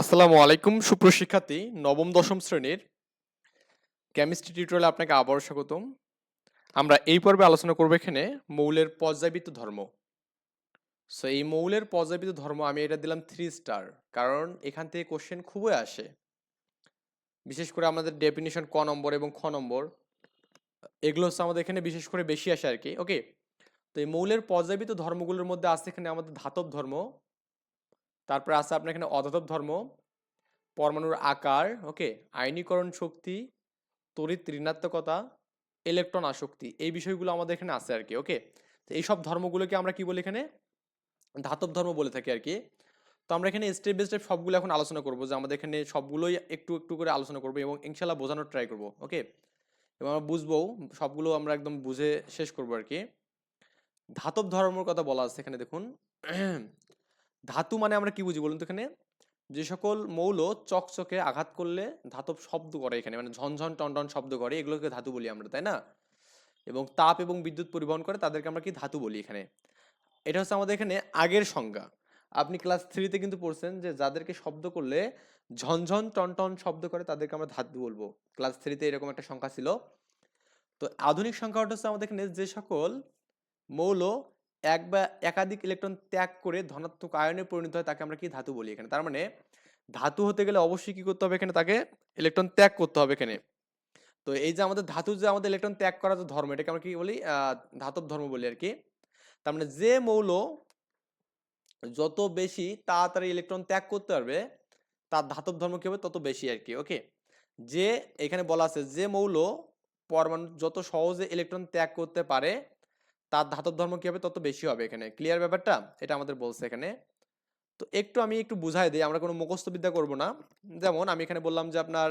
আসসালামু আলাইকুম সুপ্রশিক্ষার্থী নবম, দশম শ্রেণির কেমিস্ট্রি টিউটোরিয়ালে আপনাকে আবারও স্বাগতম। আমরা এই পর্বে আলোচনা করব এখানে মৌলের পর্যায়বৃত্ত ধর্ম। সো এই মৌলের পর্যায়বৃত্ত ধর্ম আমি এটা দিলাম থ্রি স্টার কারণ এখান থেকে কোশ্চেন খুবই আসে। বিশেষ করে আমাদের ডেফিনিশন ক নম্বর এবং খ নম্বর, এগুলো হচ্ছে আমাদের এখানে বিশেষ করে বেশি আসে আর কি। ওকে তো এই মৌলের পর্যায়বৃত্ত ধর্মগুলোর মধ্যে আছে এখানে আমাদের ধাতব ধর্ম তারপরে আছে আপনার এখানে অধাতব ধর্ম, পরমাণুর আকার ওকে আয়নীকরণ শক্তি, তড়িৎ ঋণাত্মকতা ইলেকট্রন আসক্তি, এই বিষয়গুলো আমাদের এখানে আছে আর কি ওকে তো এইসব ধর্মগুলোকে আমরা কি বলি এখানে? ধাতব ধর্ম বলে থাকি আর কি। তো আমরা এখানে স্টেপ বাই স্টেপ সবগুলো এখন আলোচনা করব, যে আমাদের এখানে সবগুলোই একটু একটু করে আলোচনা করব এবং ইনশাল্লাহ বোঝানোর ট্রাই করব ওকে এবং আমরা বুঝব, সবগুলো আমরা একদম বুঝে শেষ করব আর কি। ধাতব ধর্মের কথা বলা আছে এখানে, দেখুন। ধাতু মানে আমরা কি বুঝি বলুন তো এখানে? যে সকল মৌল চকচকে আঘাত করলে ধাতব শব্দ করে এখানে মানে ঝনঝন, টনটন শব্দ করে, এগুলোকে ধাতু বলি আমরা, তাই না? এবং তাপ এবং বিদ্যুৎ পরিবহন করে তাদেরকে আমরা কি ধাতু বলি এখানে? এটা হচ্ছে আমাদের এখানে আগের সংজ্ঞা। আপনি ক্লাস থ্রিতে কিন্তু পড়ছেন যে যাদেরকে শব্দ করলে ঝনঝন, টনটন শব্দ করে তাদেরকে আমরা ধাতু বলব। ক্লাস থ্রিতে এরকম একটা সংখ্যা ছিল। তো আধুনিক সংখ্যা হচ্ছে আমাদের এখানে যে সকল মৌল এক বা একাধিক ইলেকট্রন ত্যাগ করে ধনাত্মক আয়নে পরিণত হয় তাকে আমরা কি ধাতু বলি এখানে। তার মানে ধাতু হতে গেলে অবশ্যই কি করতে হবে এখানে? তাকে ইলেকট্রন ত্যাগ করতে হবে এখানে। তো এই যে আমাদের ধাতু যে আমাদের ইলেকট্রন ত্যাগ করা যে ধর্ম, এটাকে আমরা কি বলি? ধাতব ধর্ম বলি আর কি। তার মানে যে মৌল যত বেশি তাড়াতাড়ি ইলেকট্রন ত্যাগ করতে পারবে, তার ধাতব ধর্ম কি হবে? তত বেশি আর কি ওকে যে এখানে বলা আছে যে মৌল পরমাণু যত সহজে ইলেকট্রন ত্যাগ করতে পারে তার ধাতব ধর্ম কি হবে? তত বেশি হবে এখানে। ক্লিয়ার ব্যাপারটা? এটা আমাদের বলছে এখানে। তো একটু আমি একটু বুঝাই দিই, আমরা কোনো মুখস্থ বিদ্যা করব না। যেমন আমি এখানে বললাম যে আপনার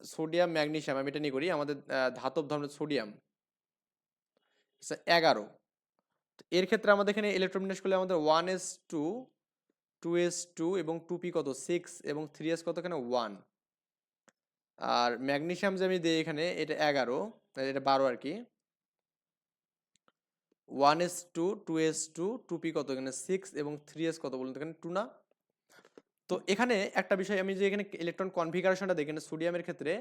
সোডিয়াম ম্যাগনেশিয়াম আমি এটা নিয়ে করি, আমাদের ধাতব ধর্মের সোডিয়াম এগারো। এর ক্ষেত্রে আমাদের এখানে ইলেকট্রন করলে আমাদের one S two two S two এবং টু পি কত? সিক্স এবং থ্রি এস কত এখানে? ওয়ান আর ম্যাগনেশিয়াম যে আমি দিই এখানে, এটা এগারো এটা বারো আর কি। One S two two S two two P কত এখানে? সিক্স এবং থ্রি এস কত বলুন এখানে? টু না? তো এখানে একটা বিষয় আমি যে এখানে ইলেকট্রন কনফিগারেশনটা দেখি সোডিয়ামের ক্ষেত্রে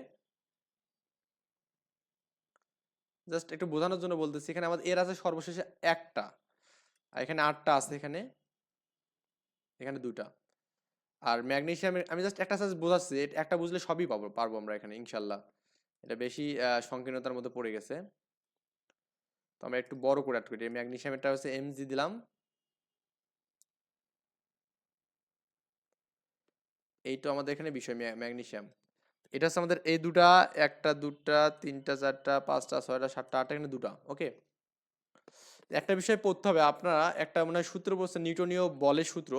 জাস্ট একটু বোঝানোর জন্য বলতেছি, এখানে আমাদের এর আছে সর্বশেষে একটা, আর এখানে আটটা আছে এখানে এখানে দুটা আর ম্যাগনেসিয়ামের আমি জাস্ট একটা সাজ বোঝাচ্ছি একটা বুঝলে সবই পাবো, পারব আমরা এখানে, ইনশাল্লাহ। এটা বেশি সংকীর্ণতার মধ্যে পড়ে গেছে। তো আমরা একটু বড় করে অ্যাড করি। ম্যাগনেসিয়ামেরটা হচ্ছে এমজি দিলাম। এই তো আমাদের এখানে বিষয় ম্যাগনেসিয়াম এটা হচ্ছে আমাদের এই দুটা, একটা, দুটা, তিনটা, চারটা, পাঁচটা, ছয়টা, সাতটা, আটটা এখানে দুটা ওকে একটা বিষয় পড়তে হবে আপনারা, একটা মানে সূত্র বলছে নিউটনীয় বলের সূত্র।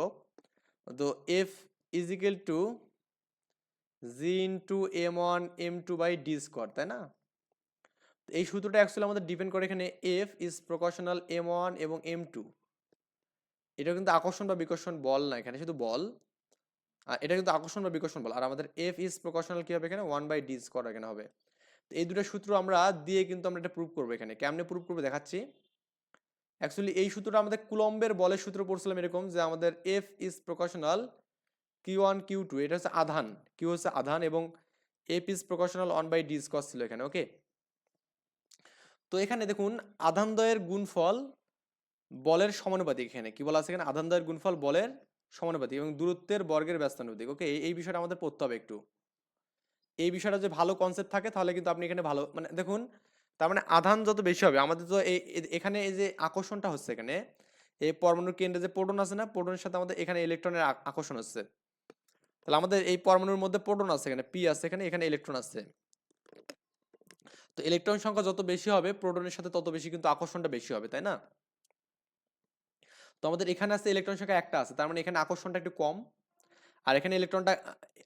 তো F is equal to G into M one M two by D square তাই না? এই সূত্রটা অ্যাকচুয়ালি আমাদের ডিপেন্ড করে এখানে F is proportional M one এবং এম টু এটা কিন্তু আকর্ষণ বা বিকর্ষণ বল না এখানে, শুধু বল। আর এটা কিন্তু আকর্ষণ বা বিকর্ষণ বল। আর আমাদের এফ ইজ প্রকাশনাল কী হবে এখানে? ওয়ান বাই ডি স্কোয়ার এখানে হবে। তো এই দুটো সূত্র আমরা দিয়ে কিন্তু আমরা এটা প্রুভ করব এখানে। কেমনে প্রুভ করব দেখাচ্ছি। অ্যাকচুয়ালি এই সূত্রটা আমাদের কুলম্বের বলের সূত্র পড়ছিলাম এরকম যে আমাদের F is proportional Q one Q two এটা হচ্ছে আধান। কিউ হচ্ছে আধান এবং F is proportional one by D square ছিল এখানে ওকে তো এখানে দেখুন আধানদয়ের গুণফল বলের সমানুপাতিক এখানে। কি বলা আছে এখানে? আধানদয়ের গুণফল বলের সমানুপাতিক এবং দূরত্বের বর্গের ব্যস্তানুপাতিক। ওকে, এই বিষয়টা আমাদের পড়তে হবে একটু। এই বিষয়টা যে ভালো কনসেপ্ট থাকে, তাহলে কিন্তু আপনি এখানে ভালো মানে দেখুন, তার মানে আধান যত বেশি হবে, আমাদের তো এই এখানে এই যে আকর্ষণটা হচ্ছে এখানে, এই পরমাণুর কেন্দ্রে যে প্রোটন আছে না প্রোটনের সাথে আমাদের এখানে ইলেকট্রনের আকর্ষণ হচ্ছে। তাহলে আমাদের এই পরমাণুর মধ্যে প্রোটন আছে এখানে পি আছে এখানে এখানে ইলেকট্রন আছে। তো ইলেকট্রন সংখ্যা যত বেশি হবে প্রোটনের সাথে তত বেশি কিন্তু আকর্ষণটা বেশি হবে, তাই না? তো আমাদের এখানে আছে ইলেকট্রন সংখ্যা একটা আছে, তার মানে এখানে আকর্ষণটা একটু কম, আর এখানে ইলেকট্রনটা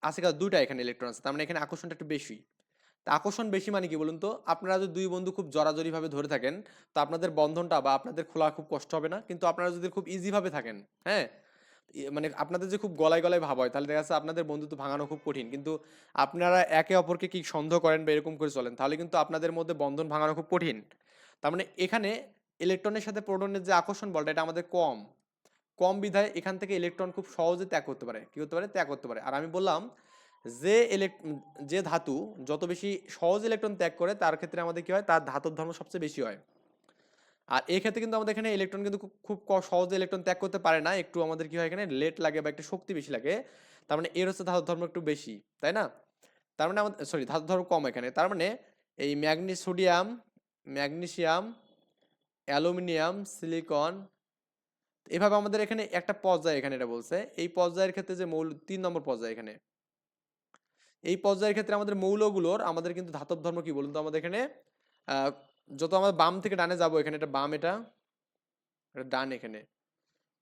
আছে কাজ দুইটা এখানে ইলেকট্রন আছে, তার মানে এখানে আকর্ষণটা একটু বেশি। তা আকর্ষণ বেশি মানে কি বলুন তো? আপনারা যদি দুই বন্ধু খুব জরাজরিভাবে ধরে থাকেন, তো আপনাদের বন্ধনটা বা আপনাদের খোলা খুব কষ্ট হবে না, কিন্তু আপনারা যদি খুব ইজিভাবে থাকেন হ্যাঁ? মানে আপনাদের যে খুব গলায় গলায় ভাব হয়, তাহলে দেখা যাচ্ছে আপনাদের বন্ধুত্ব ভাঙানো খুব কঠিন। কিন্তু আপনারা একে অপরকে কি সন্দেহ করেন বা এরকম করে চলেন, তাহলে কিন্তু আপনাদের মধ্যে বন্ধন ভাঙানো খুব কঠিন। তার মানে এখানে ইলেকট্রনের সাথে প্রোটনের যে আকর্ষণ বলটা, এটা আমাদের কম। কম বিধায় এখান থেকে ইলেকট্রন খুব সহজে ত্যাগ করতে পারে। কী করতে পারে? ত্যাগ করতে পারে। আর আমি বললাম, যে ইলেক যে ধাতু, যত বেশি সহজ ইলেকট্রন ত্যাগ করে, তার ক্ষেত্রে আমাদের কী হয়? তার ধাতুর ধর্ম সবচেয়ে বেশি হয়। আর এই ক্ষেত্রে কিন্তু আমাদের এখানে ইলেকট্রন কিন্তু খুব- সহজে ইলেকট্রন ত্যাগ করতে পারে না। একটু আমাদের কি হয় এখানে লেট লাগে বা একটু শক্তি বেশি লাগে। তার মানে এর হচ্ছে ধাতুর ধর্ম একটু বেশি, তাই না? তার মানে আমাদের সরি ধাতুর ধর্ম কম এখানে। তার মানে এই ম্যাগনি, সোডিয়াম, ম্যাগনেসিয়াম, অ্যালুমিনিয়াম, সিলিকন, এভাবে আমাদের এখানে একটা পর্যায় এখানে এটা বলছে। এই পর্যায়ের ক্ষেত্রে যে মৌল, তিন নম্বর পর্যায় এখানে। এই পর্যায়ের ক্ষেত্রে আমাদের মৌলগুলোর আমাদের কিন্তু ধাতব ধর্ম কি বলুন তো? আমাদের এখানে যত আমরা বাম থেকে ডানে যাব এখানে, এটা বাম এটা এটা ডান এখানে।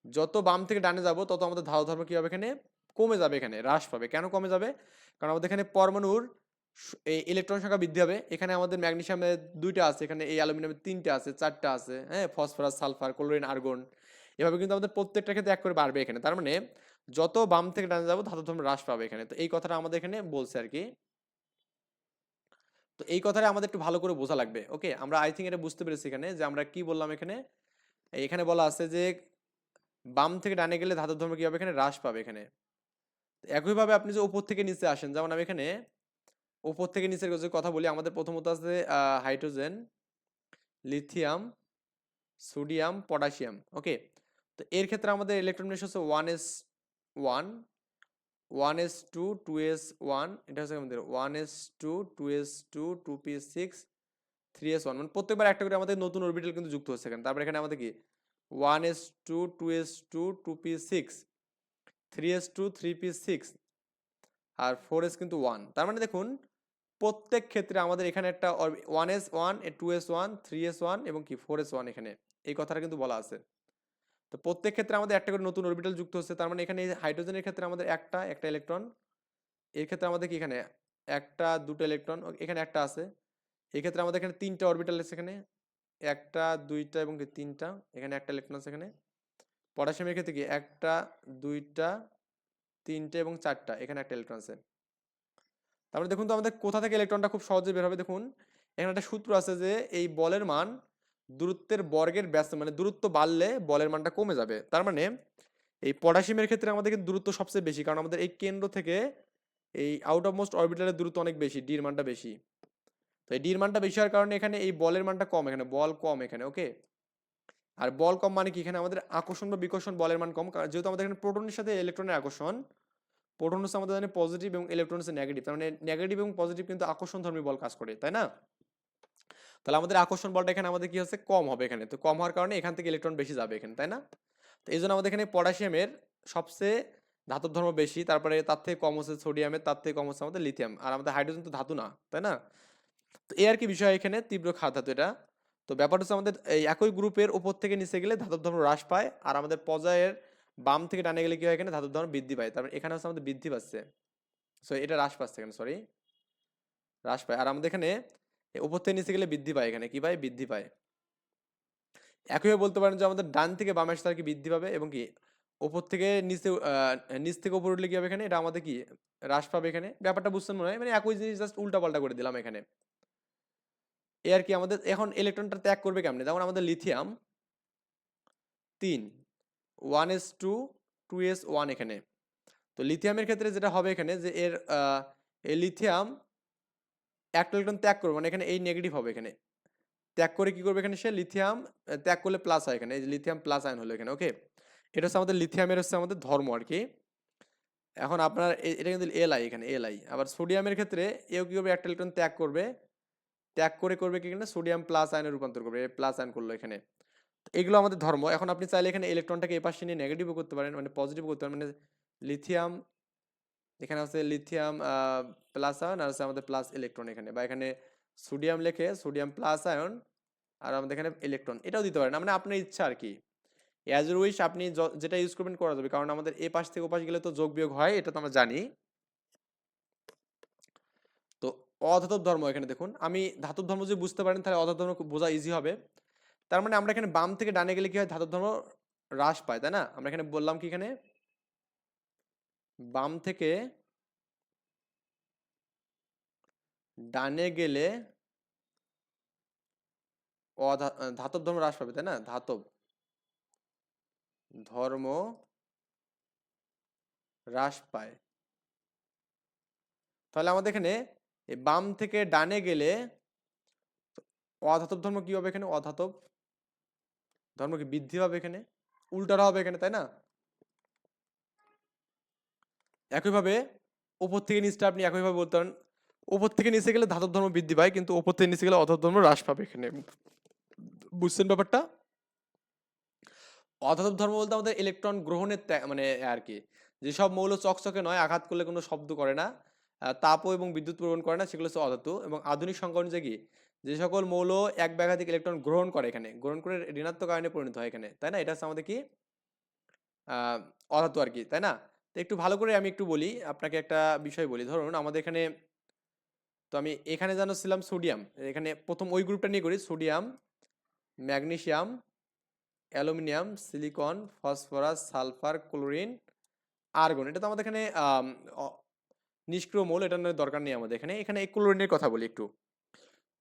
যত বাম থেকে ডানে যাব, তত আমাদের ধাতব ধর্ম কি হবে এখানে? কমে যাবে এখানে, হ্রাস পাবে। কেন কমে যাবে? কারণ আমাদের এখানে পরমাণুর এই ইলেকট্রন সংখ্যা বৃদ্ধি হবে। এখানে আমাদের ম্যাগনেসিয়ামের দুইটা আছে, এখানে এই অ্যালুমিনিয়ামের তিনটা আছে, চারটা আছে হ্যাঁ? ফসফরাস, সালফার, ক্লোরিন, আর্গন, এভাবে কিন্তু আমাদের প্রত্যেকটা ক্ষেত্রে এক করে বাড়বে এখানে। তার মানে যত বাম থেকে ডানে যাব, ধাতব ধর্ম হ্রাস পাবে এখানে। তো এই কথাটা আমাদের এখানে বলছে আর কি। তো এই কথাটা আমাদের একটু ভালো করে বোঝা লাগবে, ওকে? আমরা আই থিঙ্ক এটা বুঝতে পেরেছি এখানে যে আমরা কি বললাম এখানে? এখানে বলা আছে যে বাম থেকে ডানে গেলে ধাতব ধর্ম কি হবে? এখানে হ্রাস পাবে এখানে। একইভাবে আপনি যে উপর থেকে নিচে আসেন, যেমন আমি এখানে উপর থেকে নিচের কথা বলি, আমাদের প্রথমত আছে hydrogen, lithium, sodium, potassium, okay? তো এর ক্ষেত্রে আমাদের ইলেকট্রন নিশ্চয় হচ্ছে one S one one S two two S one এটা হচ্ছে আমাদের one S two two S two two P six three S one মানে প্রত্যেকবার একটা করে আমাদের নতুন অরবিটাল কিন্তু যুক্ত হচ্ছে এখানে। তারপরে এখানে আমাদের কি? One S two two S two two P six three S two three P six আর ফোর এস কিন্তু ওয়ান তার মানে দেখুন, প্রত্যেক ক্ষেত্রে আমাদের এখানে একটা one S one two S one three S one এবং কি? ফোর এস ওয়ান এখানে। এই কথাটা কিন্তু বলা আছে। তো প্রত্যেক ক্ষেত্রে আমাদের একটা করে নতুন অরবিটাল যুক্ত হচ্ছে। তার মানে এখানে হাইড্রোজেনের ক্ষেত্রে আমাদের একটা একটা ইলেকট্রন এর ক্ষেত্রে আমাদের কি এখানে? একটা, দুটো ইলেকট্রন এখানে একটা আছে। এই ক্ষেত্রে আমাদের এখানে তিনটা অরবিটাল আছে এখানে। একটা, দুইটা এবং তিনটা, এখানে একটা ইলেকট্রন আছে এখানে। পটাশিয়ামের ক্ষেত্রে কি? একটা, দুইটা, তিনটে এবং চারটা, এখানে একটা ইলেকট্রন আছে। তারপরে দেখুন তো আমাদের কোথা থেকে ইলেকট্রনটা খুব সহজে বের হবে দেখুন। এখানে একটা সূত্র আছে যে এই বলের মান দূরত্বের বর্গের ব্যস্ত মানে দূরত্ব বাড়লে বলের মানটা কমে যাবে। তার মানে এই পটাশিয়ামের ক্ষেত্রে আমাদের কিন্তু দূরত্ব সবচেয়ে বেশি, কারণ আমাদের এই কেন্দ্র থেকে এই আউট অফ মোস্ট অরবিটালের দূরত্ব অনেক বেশি ডির মানটা বেশি। তো এই ডির মানটা বেশি হওয়ার কারণে এখানে এই বলের মানটা কম, এখানে বল কম এখানে ওকে আর বল কম মানে কি? এখানে আমাদের আকর্ষণ বা বিকর্ষণ বলের মান কম, কারণ যেহেতু আমাদের এখানে প্রোটনের সাথে ইলেকট্রনের আকর্ষণ প্রোটন হচ্ছে আমাদের পজিটিভ এবং ইলেকট্রন হচ্ছে নেগেটিভ তার মানে নেগেটিভ এবং পজিটিভ কিন্তু আকর্ষণ ধর্মী বল কাজ করে, তাই না? তাহলে আমাদের আকর্ষণ বলটা এখানে আমাদের কি হচ্ছে? কম হবে এখানে। তো কম হওয়ার কারণে এখান থেকে ইলেকট্রন বেশি যাবে এখানে, তাই না? তো এই জন্য আমাদের এখানে পটাশিয়ামের সবচেয়ে ধাতুর ধর্ম বেশি। তারপরে তার থেকে কম হচ্ছে সোডিয়ামের তার থেকে কম হচ্ছে আমাদের লিথিয়াম। আর আমাদের হাইড্রোজেন তো ধাতু না, তাই না? তো এ আর কি বিষয় এখানে? তীব্র খাদ ধাতু এটা। তো ব্যাপারটা হচ্ছে আমাদের এই একই গ্রুপের উপর থেকে নিচে গেলে ধাতুর ধর্ম হ্রাস পায়। আর আমাদের পর্যায়ের বাম থেকে ডানে গেলে কি হয় এখানে? ধাতুর ধর্ম বৃদ্ধি পায়। তারপরে এখানে হচ্ছে আমাদের বৃদ্ধি পাচ্ছে। সো এটা হ্রাস পাচ্ছে এখানে সরি হ্রাস পায়। আর আমাদের এখানে উপর থেকে নিচে গেলে বৃদ্ধি পায় এখানে। কি পায়? বৃদ্ধি পায়। একইভাবে বলতে পারেন যে আমাদের ডান থেকে বামে আসতে আর কি বৃদ্ধি পাবে এবং কি উপর থেকে নিচে নিচ থেকে উপর উঠলে কি হবে এখানে? এটা আমাদের কি হ্রাস পাবে এখানে? ব্যাপারটা বুঝছেন মনে হয়? মানে একই জিনিস জাস্ট উল্টা পাল্টা করে দিলাম এখানে। এ আর কি আমাদের এখন ইলেকট্রনটা ত্যাগ করবে কেমনে? যেমন আমাদের লিথিয়াম তিন, one S two two S one এখানে। তো লিথিয়ামের ক্ষেত্রে যেটা হবে এখানে যে এর লিথিয়াম একটা ইলেকট্রন ত্যাগ করবে। মানে এখানে এই নেগেটিভ হবে এখানে। ত্যাগ করে কি করবে এখানে সে? লিথিয়াম ত্যাগ করলে প্লাস হয় এখানে। এই লিথিয়াম প্লাস আয়ন হলো এখানে ওকে এটা হচ্ছে আমাদের লিথিয়ামের হচ্ছে আমাদের ধর্ম আর কি। এখন আপনার এটা কিন্তু এল আই এখানে এল আই আবার সোডিয়ামের ক্ষেত্রে এও কী করবে? একটা ইলেকট্রন ত্যাগ করবে। ত্যাগ করে করবে কি এখানে সোডিয়াম প্লাস আয়নে রূপান্তর করবে। প্লাস আয়ন করল এখানে। এগুলো আমাদের ধর্ম। এখন আপনি চাইলে এখানে ইলেকট্রনটাকে এ পাশে নিয়ে নেগেটিভও করতে পারেন মানে পজিটিভ করতে পারেন। মানে লিথিয়াম এখানে আছে লিথিয়াম প্লাস আয়ন আর আছে আমাদের প্লাস ইলেকট্রন এখানে। বা এখানে সোডিয়াম লেখে সোডিয়াম প্লাস আয়ন আর আমাদের এখানে ইলেকট্রন এটাও দিতে পারেন। মানে আপনার ইচ্ছা আর কি। অ্যাজ উইশ আপনি যেটা ইউজ করবেন করা যাবে। কারণ আমাদের এ পাশ থেকে ও পাশ গেলে তো যোগ বিয়োগ হয়, এটা তো আমরা জানি। তো অধাতব ধর্ম এখানে দেখুন। আমি ধাতব ধর্ম যদি বুঝতে পারেন, তাহলে অধাতব ধর্ম বোঝা ইজি হবে। তার মানে আমরা এখানে বাম থেকে ডানে গেলে কি হয়? ধাতব ধর্ম হ্রাস পায়, তাই না? আমরা এখানে বললাম কি এখানে? বাম থেকে ডানে গেলে ধাতব ধর্ম হ্রাস পাবে, তাই না? ধাতব ধর্ম হ্রাস পায়। তাহলে আমাদের এখানে বাম থেকে ডানে গেলে অধাতব ধর্ম কি হবে এখানে? অধাতব ধর্ম কি বৃদ্ধি হবে এখানে? উল্টাটা হবে এখানে, তাই না? একইভাবে উপর থেকে নিচটা আপনি একইভাবে বলতে পারেন। উপর থেকে নিচে গেলে ধাতব ধর্ম বৃদ্ধি পায়, কিন্তু উপর থেকে নিচে গেলে অধাতব ধর্ম হ্রাস পাবে এখানে। বুঝছেন ব্যাপারটা? অধাতব ধর্ম বলতে আমাদের ইলেকট্রন গ্রহণের মানে আর কি যেসব মৌল চকচকে নয়, আঘাত করলে কোনো শব্দ করে না তাপও এবং বিদ্যুৎ প্রবহন করে না, সেগুলো হচ্ছে অধাতু। এবং আধুনিক সংখ্যা অনুযায়ী যে সকল মৌল এক ব্যাঘাতিক ইলেকট্রন গ্রহণ করে এখানে, গ্রহণ করে ঋণাত্মক আয়নে পরিণত হয় এখানে, তাই না? এটা হচ্ছে আমাদের কি অধাতু আর কি, তাই না? তো একটু ভালো করে আমি একটু বলি, আপনাকে একটা বিষয় বলি। ধরুন আমাদের এখানে তো আমি এখানে জানো ছিলাম সোডিয়াম, এখানে প্রথম ওই গ্রুপটা নিয়ে করি, sodium magnesium aluminium, silicon, phosphorus, sulphur, chlorine, argon. এটা তো আমাদের এখানে নিষ্ক্রিয় মৌল, এটা দরকার নেই আমাদের এখানে। এখানে ক্লোরিনের কথা বলি একটু।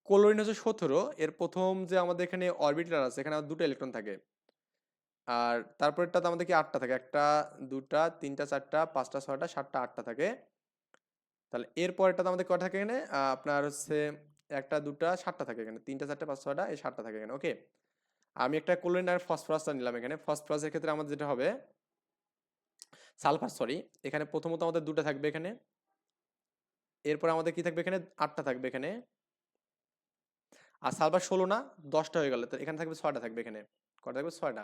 ক্লোরিন হচ্ছে সতেরো, এর প্রথম যে আমাদের এখানে অরবিটাল আছে, এখানে দুটো ইলেকট্রন থাকে। আর তারপরেরটাতে আমাদের কি আটটা থাকে? একটা, দুটা, তিনটা, চারটা, পাঁচটা, ছয়টা, সাতটা, আটটা থাকে। তাহলে এর পরেরটাতে আমাদের কটা থাকে এখানে? আপনার হচ্ছে একটা, দুটা, সাতটা থাকে এখানে। তিনটা, চারটা পাঁচ ছয়টা, এই সাতটা থাকে এখানে। ওকে? আমি একটা ক্লোরিন আর ফসফরাসটা নিলাম এখানে। ফসফরাসের ক্ষেত্রে আমাদের যেটা হবে সালফার সরি এখানে প্রথমত আমাদের দুটো থাকবে এখানে। এরপর আমাদের কি থাকবে এখানে? আটটা থাকবে এখানে। আর সালফার ষোলো না, দশটা হয়ে গেল। তো এখানে থাকবে ছয়টা থাকবে এখানে। কটা থাকবে? ছয়টা।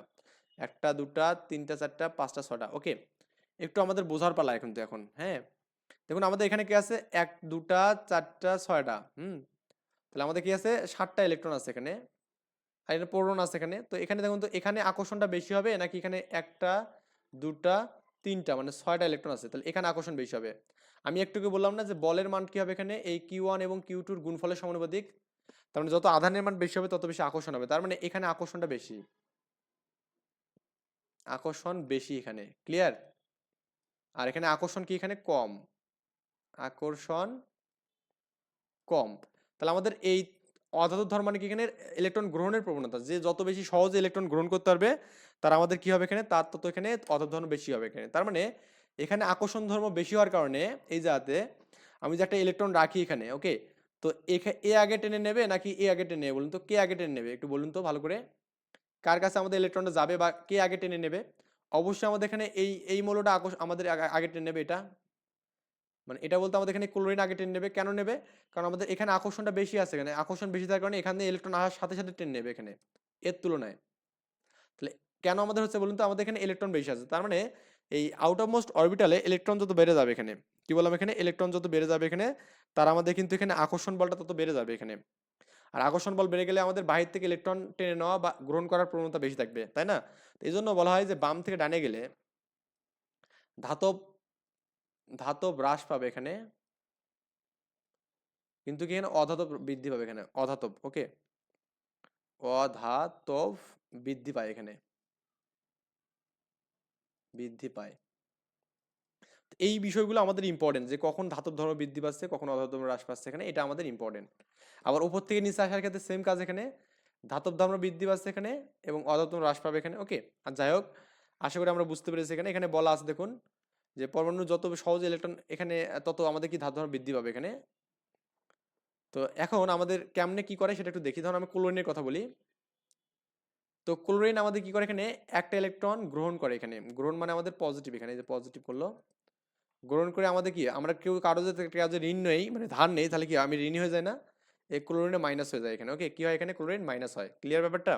একটা, দুটা, তিনটা, চারটা, পাঁচটা ছটা ওকে, একটু আমাদের বোঝার পালা এখন তো এখন হ্যাঁ? দেখুন, আমাদের এখানে কি আছে? এক, দুটা, চারটা, ছয়টা, হুম? তাহলে আমাদের কি আছে? সাতটা ইলেকট্রন আছে এখানে, আর এটা প্রোটন আছে এখানে। তো এখানে দেখুন তো, এখানে আকর্ষণটা বেশি হবে নাকি এখানে একটা, দুটা, তিনটা মানে ছয়টা ইলেকট্রন আছে? তাহলে এখানে আকর্ষণ বেশি হবে। আমি একটুকে বললাম না যে বলের মান কি হবে এখানে? এই কিউ ওয়ান এবং কিউ টুর গুণফলের সমানুপাতিক। তার মানে যত আধানের মান বেশি হবে, তত বেশি আকর্ষণ হবে। তার মানে এখানে আকর্ষণটা বেশি। আকর্ষণ বেশি এখানে ক্লিয়ার আর এখানে আকর্ষণ কি এখানে? কম। আকর্ষণ কম। তাহলে আমাদের এই অধাতু ধর্ম মানে কি এখানে? ইলেকট্রন গ্রহণের প্রবণতা। যে যত বেশি সহজে ইলেকট্রন গ্রহণ করতে পারবে, তার আমাদের কি হবে এখানে? তার তত এখানে অধাতু ধর্ম বেশি হবে এখানে। তার মানে এখানে আকর্ষণ ধর্ম বেশি হওয়ার কারণে এই জায়গাতে আমি যে একটা ইলেকট্রন রাখি এখানে ওকে তো এ আগে টেনে নেবে নাকি এ আগে টেনে নেবে বলুন তো? কে আগে টেনে নেবে? একটু বলুন তো ভালো করে। কার কাছে আমাদের ইলেকট্রনটা যাবে বা কে আগে টেনে নেবে? অবশ্যই আমাদের এখানে এই এই মৌলটা আমাদের আগে- আগে টেনে নেবে এটা। মানে এটা বলতে আমাদের এখানে ক্লোরিন আগে টেনে নেবে। কেন নেবে? কারণ আমাদের এখানে আকর্ষণটা বেশি আছে এখানে। আকর্ষণ বেশি থাকার কারণে এখানে ইলেকট্রন আসার সাথে সাথে টেনে নেবে এখানে, এর তুলনায়। তাহলে কেন আমাদের হচ্ছে বলুন তো, আমাদের এখানে ইলেকট্রন বেশি আছে। তার মানে এই আউট অফ মোস্ট অরবিটালে ইলেকট্রন যত বেড়ে যাবে এখানে, কি বললাম এখানে? ইলেকট্রন যত বেড়ে যাবে এখানে, তার আমাদের কিন্তু এখানে আকর্ষণ বলটা তত বেড়ে যাবে এখানে। আর আকর্ষণ বল বেড়ে গেলে আমাদের বাহির থেকে ইলেকট্রন টেনে নেওয়া বা গ্রহণ করার প্রবণতা বেশি থাকবে, তাই না? এই জন্য বলা হয় যে বাম থেকে ডানে গেলে ধাতব ধাতব হ্রাস পাবে এখানে, কিন্তু কি এখানে অধাতব বৃদ্ধি পাবে এখানে? অধাতব ওকে অধাতব বৃদ্ধি পায় এখানে। বৃদ্ধি পায়। এই বিষয়গুলো আমাদের ইম্পর্টেন্ট যে কখন ধাতব ধর্ম বৃদ্ধি পাচ্ছে, কখন অধাতব ধর্ম হ্রাস পাচ্ছে এখানে, এটা আমাদের ইম্পর্টেন্ট আবার উপর থেকে নিচে আসার ক্ষেত্রে সেম কাজ এখানে, ধাতব ধর্ম বৃদ্ধি পাচ্ছে এখানে এবং অধাতব হ্রাস পাবে এখানে ওকে আর যাই হোক, আশা করি আমরা বুঝতে পেরেছি এখানে এখানে বলা আছে দেখুন যে পরমাণু যত সহজ ইলেকট্রন এখানে তত আমাদের কি ধাতব ধর্ম বৃদ্ধি পাবে এখানে। তো এখন আমাদের কেমনে কি করে সেটা একটু দেখি, ধরুন আমি ক্লোরিনের কথা বলি। তো ক্লোরিন আমাদের কি করে এখানে, একটা ইলেকট্রন গ্রহণ করে এখানে, গ্রহণ মানে আমাদের পজিটিভ এখানে যে পজিটিভ করল গ্রহণ করে, আমাদের কি? আমরা কেউ কারও কাজে ঋণ নেই মানে ধার নেই, তাহলে কি আমি ঋণী হয়ে যায় না? এই ক্লোরিনে মাইনাস হয়ে যায় এখানে। ওকে কি হয় এখানে? ক্লোরিন মাইনাস হয়। ক্লিয়ার ব্যাপারটা?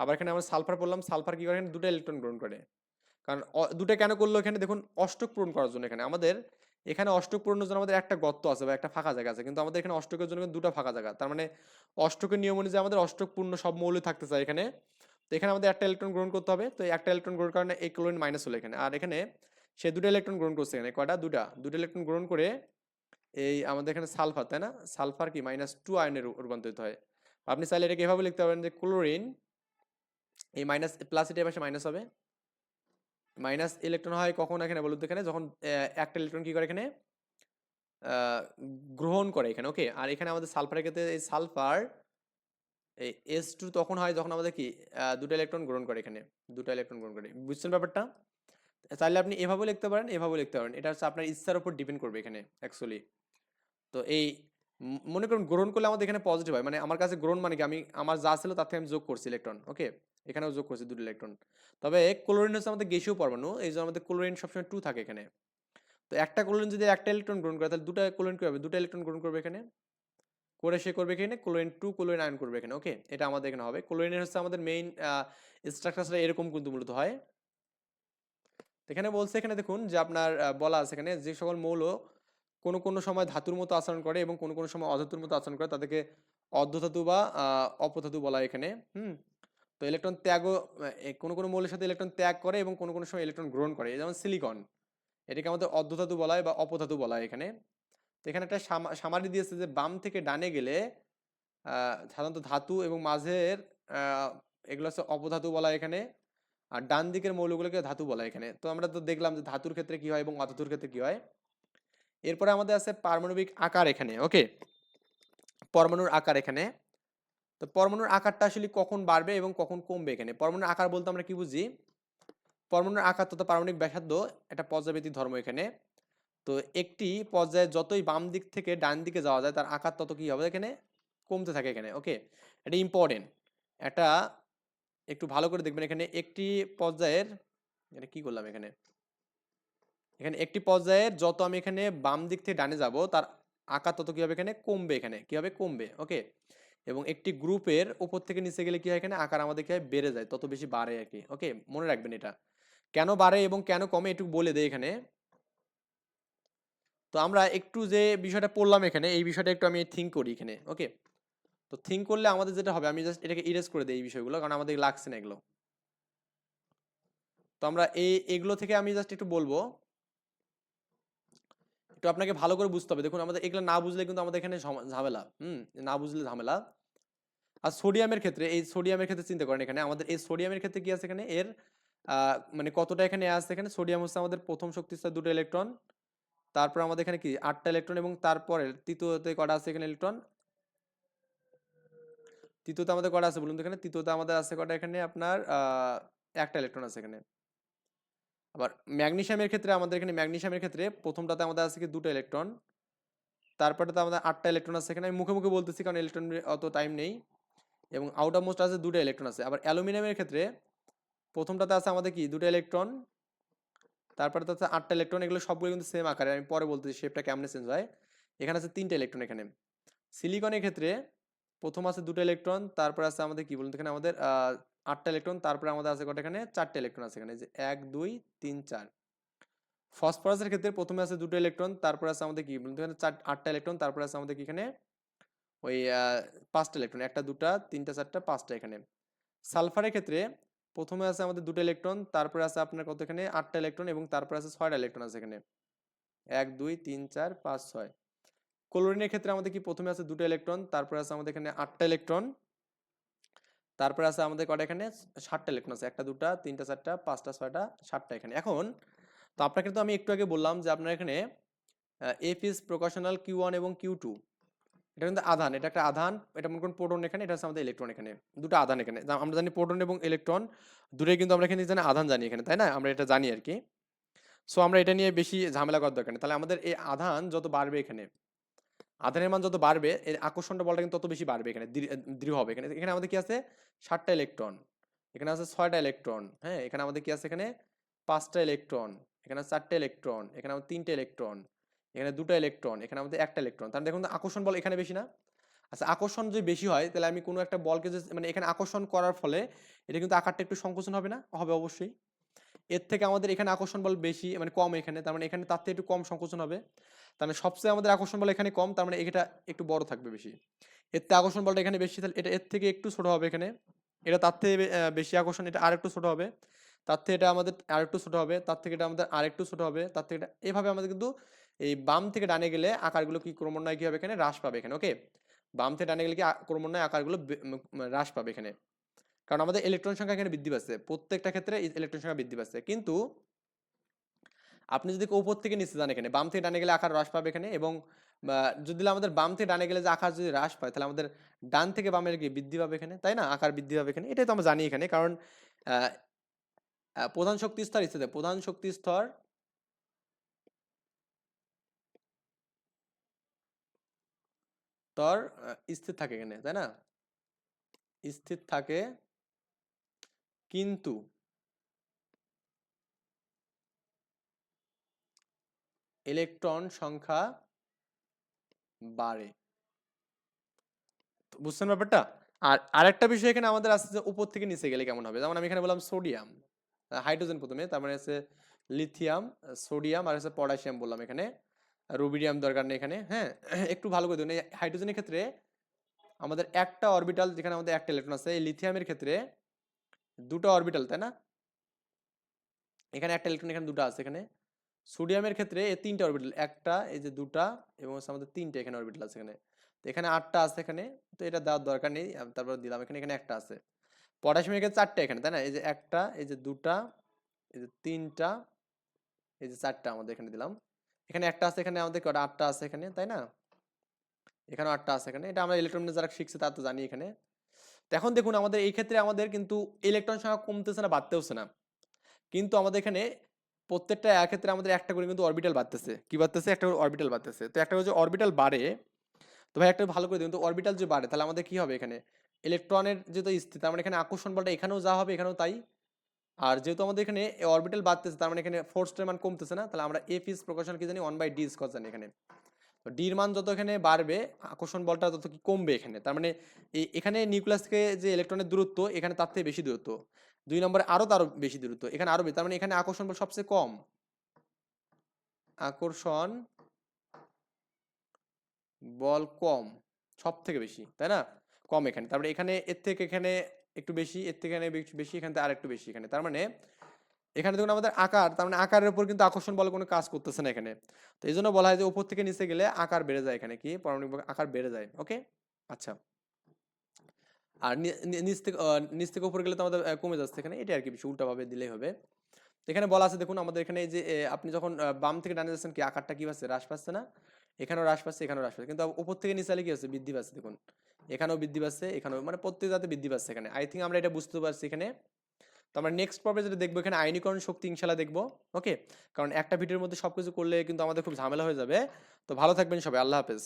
আবার এখানে আমরা সালফার বললাম সালফার কি করে? এখানে দুটো ইলেকট্রন গ্রহণ করে। কারণ দুটো কেন করল এখানে? দেখুন, অষ্টক পূরণ করার জন্য এখানে। আমাদের এখানে অষ্টক পূরণের জন্য আমাদের একটা গর্ত আছে বা একটা ফাঁকা জায়গা আছে। কিন্তু আমাদের এখানে অষ্টকের জন্য কিন্তু দুটো ফাঁকা জায়গা। তার মানে অষ্টকের নিয়ম অনুযায়ী আমাদের অষ্টক পূর্ণ সব মৌল থাকতে চায় এখানে। তো এখানে আমাদের একটা ইলেকট্রন গ্রহণ করতে হবে। তো একটা ইলেকট্রন গ্রহণ কারণে এই ক্লোরিন মাইনাস হলো এখানে। আর এখানে সে দুটো ইলেকট্রন গ্রহণ করছে এখানে, কয়টা? দুটা। দুটো ইলেকট্রন গ্রহণ করে এই আমাদের এখানে সালফার তাই না? সালফার কি? মাইনাস টু আয়নে রূপান্তরিত হয়। আপনি চাইলে এটাকে এভাবে লিখতে পারেন যে ক্লোরিন এই মাইনাস প্লাস এটা পাশে মাইনাস হবে। মাইনাস ইলেকট্রন হয় কখন এখানে? বলুন এখানে, যখন একটা ইলেকট্রন কি করে এখানে? গ্রহণ করে এখানে ওকে আর এখানে আমাদের সালফারের ক্ষেত্রে এই সালফার এই এস টু তখন হয় যখন আমাদের কি? দুটো ইলেকট্রন গ্রহণ করে এখানে। দুটো ইলেকট্রন গ্রহণ করে। বুঝছেন ব্যাপারটা? চাইলে আপনি এভাবেও লিখতে পারেন, এভাবেও লিখতে পারেন। এটা হচ্ছে আপনার ইচ্ছার উপর ডিপেন্ড করবে এখানে অ্যাকচুয়ালি তো এই মনে করুন গ্রহণ করলে আমাদের এখানে পজিটিভ হয়। মানে আমার কাছে গ্রহণ মানে কি? আমি, আমার যা ছিল তার থেকে আমি যোগ করছি ইলেকট্রন ওকে এখানেও যোগ করছি দুটো ইলেকট্রন তবে ক্লোরিন হচ্ছে আমাদের গ্যাসীয় পরমাণু, এই জন্য আমাদের ক্লোরিন সবসময় টু থাকে এখানে। তো একটা ক্লোরিন যদি একটা ইলেকট্রন গ্রহণ করে, তাহলে দুটো ক্লোরিন কি হবে? দুটো ইলেকট্রন গ্রহণ করবে এখানে। করে সে করবে এখানে ক্লোরিন টু ক্লোরিন আয়ন করবে এখানে ওকে এটা আমাদের এখানে হবে। ক্লোরিনের হচ্ছে আমাদের মেইন স্ট্রাকচারটা এরকম কিন্তু মূলত হয়। এখানে বলছে, এখানে দেখুন যে আপনার বলা আছে এখানে যে সকল মৌল কোনো কোনো সময় ধাতুর মতো আচরণ করে এবং কোনো কোনো সময় অধাতুর মতো আচরণ করে, তাদেরকে অর্ধধাতু বা অপধাতু বলা এখানে, হুম? তো ইলেকট্রন ত্যাগও কোনো কোনো মৌলের সাথে ইলেকট্রন ত্যাগ করে এবং কোনো কোনো সময় ইলেকট্রন গ্রহণ করে, যেমন সিলিকন। এটাকে আমাদের অর্ধধাতু বলা হয় বা অপধাতু বলা হয় এখানে। তো এখানে একটা সামারি দিয়েছে যে বাম থেকে ডানে গেলে সাধারণত ধাতু এবং মাঝের এগুলো হচ্ছে অপধাতু বলা এখানে। আর ডান দিকের মৌলগুলোকে ধাতু বলা এখানে। তো আমরা তো দেখলাম যে ধাতুর ক্ষেত্রে কি হয় এবং অধাতুর ক্ষেত্রে কি হয়। এরপরে আমাদের আছে পারমাণবিক আকার এখানে, ওকে? পরমাণুর আকার এখানে। তো পরমাণুর আকারটা আসলে কখন বাড়বে এবং কখন কমবে এখানে? পরমাণুর আকার বলতে আমরা কি বুঝি? পরমাণুর আকার তথা পারমাণবিক ব্যাসার্ধ একটা পর্যায়ভিত্তিক ধর্ম এখানে। তো একটি পর্যায়ে যতই বাম দিক থেকে ডান দিকে যাওয়া যায়, তার আকার তত কি হবে এখানে? কমতে থাকে এখানে, ওকে? এটা ইম্পর্টেন্ট একটা একটু ভালো করে দেখবেন। এখানে একটি পর্যায়ের এটা কি করলাম এখানে? এখানে একটি পর্যায়ের যত আমি এখানে বাম দিক থেকে ডানে যাব, তার আকার তত কি হবে এখানে কমবে এখানে? কি হবে কমবে? ওকে? এবং একটি গ্রুপের উপর থেকে নিচে গেলে কি হয় এখানে? আকার আমাদের কি হয়? বেড়ে যায়, তত বেশি বাড়ে আর কি। ওকে? মনে রাখবেন এটা। কেন বাড়ে এবং কেন কমে একটু বলে দেয় এখানে। তো আমরা একটু যে বিষয়টা পড়লাম এখানে, এই বিষয়টা একটু আমি থিঙ্ক করি এখানে। ওকে? তো থিঙ্ক করলে আমাদের যেটা হবে, আমি জাস্ট এটাকে ইরেজ করে দিই এই বিষয়গুলো, কারণ আমাদের লাগছে না এগুলো। তো আমরা এই এগুলো থেকে আমি জাস্ট একটু বলব। একটু আপনাকে ভালো করে বুঝতে হবে। দেখুন, আমাদের এগুলো না বুঝলে কিন্তু আমাদের এখানে ঝামেলা, হুম? না বুঝলে ঝামেলা। আর সোডিয়ামের ক্ষেত্রে, এই সোডিয়ামের ক্ষেত্রে চিন্তা করেন এখানে, আমাদের এই সোডিয়ামের ক্ষেত্রে কি আছে এখানে? এর মানে কতটা এখানে আছে এখানে? সোডিয়াম হচ্ছে আমাদের প্রথম শক্তি স্তর দুটো ইলেকট্রন তারপর আমাদের এখানে কি? আটটা ইলেকট্রন এবং তারপরে তৃতীয়তে কটা আছে এখানে ইলেকট্রন তৃতীয়তে আমাদের কটা আছে বলুন তো এখানে? তৃতীয়তে আমাদের আছে কটা এখানে? আপনার একটা ইলেকট্রন আছে এখানে। আবার ম্যাগনেসিয়ামের ক্ষেত্রে আমাদের এখানে ম্যাগনেসিয়ামের ক্ষেত্রে প্রথমটাতে আমাদের আছে কি দুটো ইলেকট্রন তারপরে তো আমাদের আটটা ইলেকট্রন আছে এখানে। আমি মুখে মুখে বলতেছি কারণ ইলেকট্রন অত টাইম নেই। এবং আউট অফ মোস্ট আছে দুটো ইলেকট্রন আছে। আবার অ্যালুমিনিয়ামের ক্ষেত্রে প্রথমটাতে আছে আমাদের কি? দুটো ইলেকট্রন তারপরে তো আছে আটটা ইলেকট্রন এগুলো সবগুলো কিন্তু সেম আকারে। আমি পরে বলতেছি শেপটা কেমনে চেঞ্জ হয়। এখানে আছে তিনটা ইলেকট্রন এখানে। সিলিকনের ক্ষেত্রে প্রথম আছে দুটো ইলেকট্রন, তারপর আছে আমাদের কি বলুন এখানে আমাদের আটটা ইলেকট্রন, তারপরে আমাদের আছে কটা এখানে? চারটে ইলেকট্রন আছে এখানে যে এক, দুই, তিন, চার। ফসফরাসের ক্ষেত্রে প্রথমে আছে দুটো ইলেকট্রন, তারপর আছে আমাদের কি বলুন এখানে চার, আটটা ইলেকট্রন, তারপরে আছে আমাদের কি এখানে? ওই পাঁচটা ইলেকট্রন, একটা, দুটা, তিনটা, চারটা, পাঁচটা এখানে। সালফারের ক্ষেত্রে প্রথমে আছে আমাদের দুটো ইলেকট্রন, তারপরে আছে আপনার কত এখানে? আটটা ইলেকট্রন এবং তারপরে আছে ছয়টা ইলেকট্রন আছে এখানে। এক, দুই, তিন, চার, পাঁচ, ছয়। ক্লোরিনের ক্ষেত্রে আমাদের কি প্রথমে আছে দুটো ইলেকট্রন, তারপরে আছে আমাদের এখানে আটটা ইলেকট্রন, তারপরে আছে আমাদের কটা এখানে সাতটা ইলেকট্রন আছে, একটা, দুটা, তিনটা, চারটা, পাঁচটা, ছয়টা, সাতটা এখানে। এখন, তো আপনাকে তো আমি একটু আগে বললাম যে আপনার এখানে F is proportional Q one এবং কিউ টু এটা কিন্তু আধান, এটা একটা আধান, এটা মনে করুন প্রোটন এখানে, এটা হচ্ছে আমাদের ইলেকট্রন এখানে, দুটো আধান এখানে। আমরা জানি প্রোটন এবং ইলেকট্রন, দূরে কিন্তু আমরা এখানে জানি আধান জানি এখানে, তাই না? আমরা এটা জানি আর কি। সো আমরা এটা নিয়ে বেশি ঝামেলা করার দরকার নেই। তাহলে আমাদের এই আধান যত বাড়বে এখানে আধানের মান যত বাড়বে, এর আকর্ষণটা বলটা কিন্তু তত বেশি বাড়বে এখানে দৃঢ় হবে। এখানে এখানে আমাদের কি আছে? সাতটা ইলেকট্রন। এখানে আছে ছয়টা ইলেকট্রন হ্যাঁ? এখানে আমাদের কি আছে এখানে? পাঁচটা ইলেকট্রন, এখানে চারটে ইলেকট্রন, এখানে আমাদের তিনটে ইলেকট্রন, এখানে দুটো ইলেকট্রন, এখানে আমাদের একটা ইলেকট্রন। তাহলে দেখুন, আকর্ষণ বল এখানে বেশি না। আচ্ছা আকর্ষণ যদি বেশি হয়, তাহলে আমি কোনো একটা বলকে যে মানে এখানে আকর্ষণ করার ফলে এটা কিন্তু আকারটা একটু সংকোচন হবে না? হবে অবশ্যই। এর থেকে আমাদের এখানে আকর্ষণ বল বেশি মানে কম এখানে, তার মানে এখানে তার থেকে একটু কম সংকোচন হবে। তার মানে সবচেয়ে আমাদের আকর্ষণ বল এখানে কম, তার মানে এটা একটু বড় থাকবে বেশি। এর থেকে আকর্ষণ বলটা এখানে বেশি, তাহলে এটা এর থেকে একটু ছোট হবে এখানে। এটা তার থেকে বেশি আকর্ষণ, এটা আর একটু ছোট হবে। তার থেকে এটা আমাদের আর একটু ছোট হবে, তার থেকে এটা আমাদের আর একটু ছোট হবে, তার থেকে এটা, এভাবে আমাদের কিন্তু এই বাম থেকে ডানে গেলে আকারগুলো কি ক্রমান্বয়ে কি হবে এখানে? হ্রাস পাবে এখানে ওকে বাম থেকে ডানে গেলে কি ক্রমান্বয়ে আকারগুলো হ্রাস পাবে এখানে। কারণ আমাদের ইলেকট্রন সংখ্যা এখানে বৃদ্ধি পাচ্ছে। প্রত্যেকটা ক্ষেত্রে ইলেকট্রন সংখ্যা বৃদ্ধি পাচ্ছে। কিন্তু আপনি যদি উপর থেকে নিচে যান এখানে, বাম থেকে ডানে গেলে আকার হ্রাস পাবে এখানে এবং যদি আমাদের বাম থেকে ডানে গেলে যে আকার যদি হ্রাস পায়, তাহলে আমাদের ডান থেকে বামের গিয়ে বৃদ্ধি পাবে এখানে, তাই না? আকার বৃদ্ধি পাবে এখানে। এটাই তো আমরা জানি এখানে, কারণ প্রধান শক্তি স্তর স্থিতি প্রধান শক্তি স্তর স্তর স্থির থাকে এখানে, তাই না? স্থির থাকে কিন্তু ইলেকট্রন সংখ্যা বাড়ে। বুঝছেন ব্যাপারটা? আর আরেকটা বিষয় এখানে আমাদের আছে যে উপর থেকে নিচে গেলে কেমন হবে? যেমন আমি এখানে বললাম সোডিয়াম হাইড্রোজেন প্রথমে, তার মানে আছে লিথিয়াম সোডিয়াম আর হচ্ছে পটাশিয়াম বললাম এখানে। রুবিডিয়াম দরকার নেই এখানে হ্যাঁ? একটু ভালো করে এই হাইড্রোজেনের ক্ষেত্রে আমাদের একটা অরবিটাল যেখানে আমাদের একটা ইলেকট্রন আছে, এই লিথিয়ামের ক্ষেত্রে দুটো অরবিটাল, তাই না? এখানে একটা ইলেকট্রন এখানে দুটো আছে। এখানে সোডিয়ামের ক্ষেত্রে এই তিনটা অরবিটাল একটা, এই যে দুটা, এবং আমাদের তিনটা এখানে অরবিটাল আছে এখানে। তো এখানে আটটা আছে এখানে, তো এটা দেওয়ার দরকার নেই তারপর দিলাম। এখানে এখানে একটা আছে। পটাশিয়ামের ক্ষেত্রে চারটা এখানে, তাই না? এই যে একটা, এই যে দুটা, এই যে তিনটা, এই যে চারটা আমাদের এখানে দিলাম। এখানে একটা আছে, এখানে আমাদের আটটা আছে এখানে, তাই না? এখানে আটটা আছে এখানে। এটা আমরা ইলেকট্রন যারা শিখছে তারা তো জানি এখানে। এখন দেখুন আমাদের এই ক্ষেত্রে আমাদের কিন্তু ইলেকট্রন সংখ্যা কমতেছে না বাড়তেছে না। কিন্তু আমাদের এখানে প্রত্যেকটা ক্ষেত্রে আমাদের একটা করে কিন্তু অরবিটাল বাড়তেছে। কি বাড়তেছে? একটা অরবিটাল বাড়তেছে। তো একটা হচ্ছে অরবিটাল বাড়ে, তো ভাই একটা ভালো করে দিন তো অরবিটাল যে বাড়ে, তাহলে আমাদের কি হবে এখানে? ইলেকট্রনের যেহেতু স্থিতি, তার মানে এখানে আকর্ষণ বলটা এখানেও যা হবে এখানেও তাই। আর যেহেতু আমাদের এখানে অরবিটাল বাড়তেছে, তার মানে এখানে ফোর্সটার মান কমতেছে না, তাহলে আমরা এফ ইস প্রকাশন কি জানি? ওয়ান বাই ডি স্কোয়ার জানি এখানে। তো ডির মান যত এখানে বাড়বে, আকর্ষণ বলটা তত কি কমবে এখানে। তার মানে এখানে নিউক্লিয়াস থেকে যে ইলেকট্রনের দূরত্ব, এখানে তার থেকে বেশি দূরত্ব। দুই নম্বরে আরও তারও বেশি দূরত্ব, এখানে আরও বেশি তার মানে এখানে আকর্ষণ বল সবচেয়ে কম। আকর্ষণ বল কম সব থেকে বেশি, তাই না? কম এখানে তারপরে এখানে এর থেকে এখানে একটু বেশি, এর থেকে এখানে বেশি- এখান আর একটু বেশি এখানে। তার মানে এখানে দেখুন আমাদের আকার, তার মানে আকারের উপর কিন্তু আকর্ষণ বলে কোনো কাজ করতেছে না এখানে। তো এই জন্য বলা হয় যে উপর থেকে নিচে গেলে আকার বেড়ে যায় এখানে কি? পারমাণবিক আকার বেড়ে যায়, ওকে? আচ্ছা। আর নিচ থেকে নিচ থেকে উপরে গেলে তো আমাদের কমে যাচ্ছে এখানে এটা আর কি বেশি উল্টাভাবে দিলেই হবে। এখানে বলা আছে দেখুন আমাদের এখানে যে আপনি যখন বাম থেকে ডানে যাচ্ছেন কি, আকারটা কি পাচ্ছে? হ্রাস পাচ্ছে না? এখানেও হ্রাস পাচ্ছে, এখানেও হ্রাস পাচ্ছে। কিন্তু উপর থেকে নিচে আলে কি হচ্ছে? বৃদ্ধি পাচ্ছে, দেখুন। এখানেও বৃদ্ধি পাচ্ছে, এখানেও মানে প্রত্যেক জাতে বৃদ্ধি পাচ্ছে এখানে। আই থিঙ্ক আমরা এটা বুঝতে পারছি এখানে। তো আমরা নেক্সট পর্বে যেটা দেখব, এখানে আইনীকরণ শক্তি ইনশাল্লাহ দেখব ওকে কারণ একটা ভিডিওর মধ্যে সবকিছু করলে কিন্তু আমাদের খুব ঝামেলা হয়ে যাবে। তো ভালো থাকবেন সবাই, আল্লাহ হাফেজ।